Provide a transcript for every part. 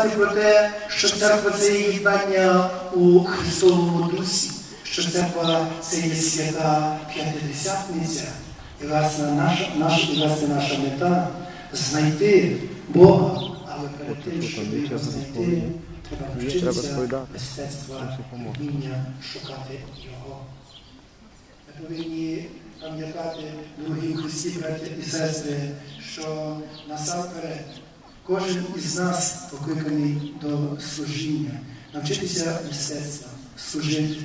знати про те, що церква це є єднання у Христовому Дусі, що церква це є свята п'ятидесятниця. І власне наша, наша, і, власне, наша мета знайти Бога, але перед тим, щоб його знайти, треба навчитися мистецтва вміння шукати Його. Ми повинні пам'ятати, дорогі Христі, браття і сестри, що насамперед кожен із нас покликаний до служіння, навчитися мистецтва, служити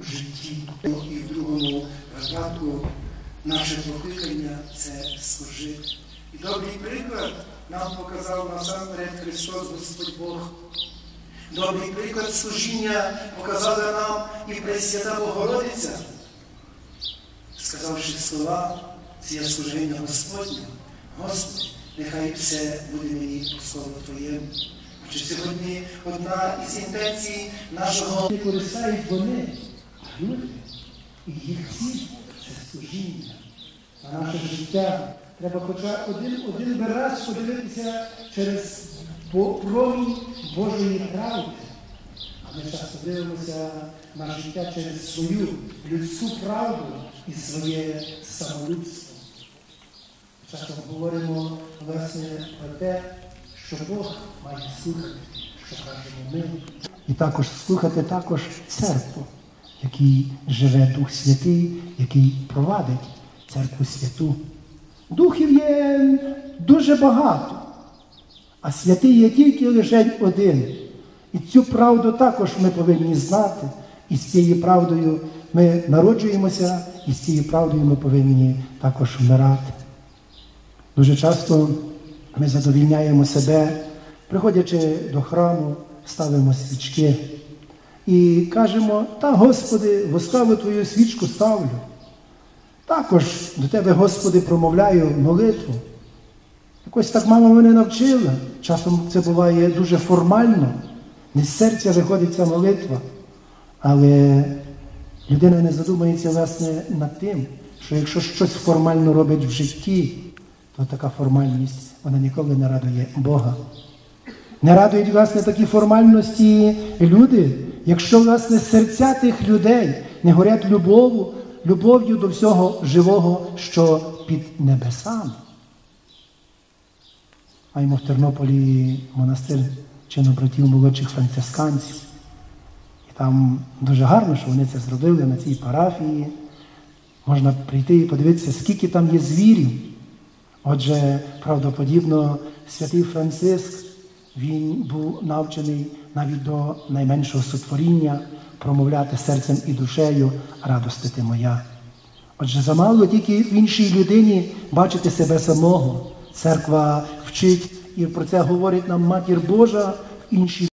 у житті. І в другому випадку наше покликання це служити. І добрий приклад нам показав насамперед Христос Господь Бог. Добрий приклад служіння показала нам і Пресвята Богородиця, сказавши слова, це є служіння Господнє. Господи, нехай все буде мені по слову Твоєму. Чи сьогодні одна із інтенцій нашого не користають вони, а люди. І їх ціль це служіння. А наше життя треба хоча один, один раз подивитися через промінь Божої правди. А ми часто дивимося на життя через свою людську правду і своє самолюбство. Часто говоримо власне про те, що Бог має слухати, що кажемо ми. І також слухати також церкву, в якій живе Дух Святий, який провадить церкву святу. Духів є дуже багато, а святий є тільки лише один. І цю правду також ми повинні знати. І з цією правдою ми народжуємося, і з цією правдою ми повинні також вмирати. Дуже часто ми задовільняємо себе, приходячи до храму, ставимо свічки і кажемо, та Господи, воскаву Твою свічку ставлю. Також до Тебе, Господи, промовляю молитву. Якось так мама мене навчила. Часом це буває дуже формально, не з серця виходить ця молитва. Але людина не задумається власне над тим, що якщо щось формально робить в житті, то така формальність вона ніколи не радує Бога. Не радують, власне, такі формальності люди, якщо, власне, серця тих людей не горять любов'ю, любов'ю до всього живого, що під небесами. Маємо в Тернополі монастир чинобратів молодших францисканців. І там дуже гарно, що вони це зробили на цій парафії. Можна прийти і подивитися, скільки там є звірів. Отже, правдоподібно, святий Франциск, він був навчений навіть до найменшого сотворіння промовляти серцем і душею радости ти моя. Отже, замало тільки в іншій людині бачити себе самого. Церква вчить і про це говорить нам Матір Божа в іншій.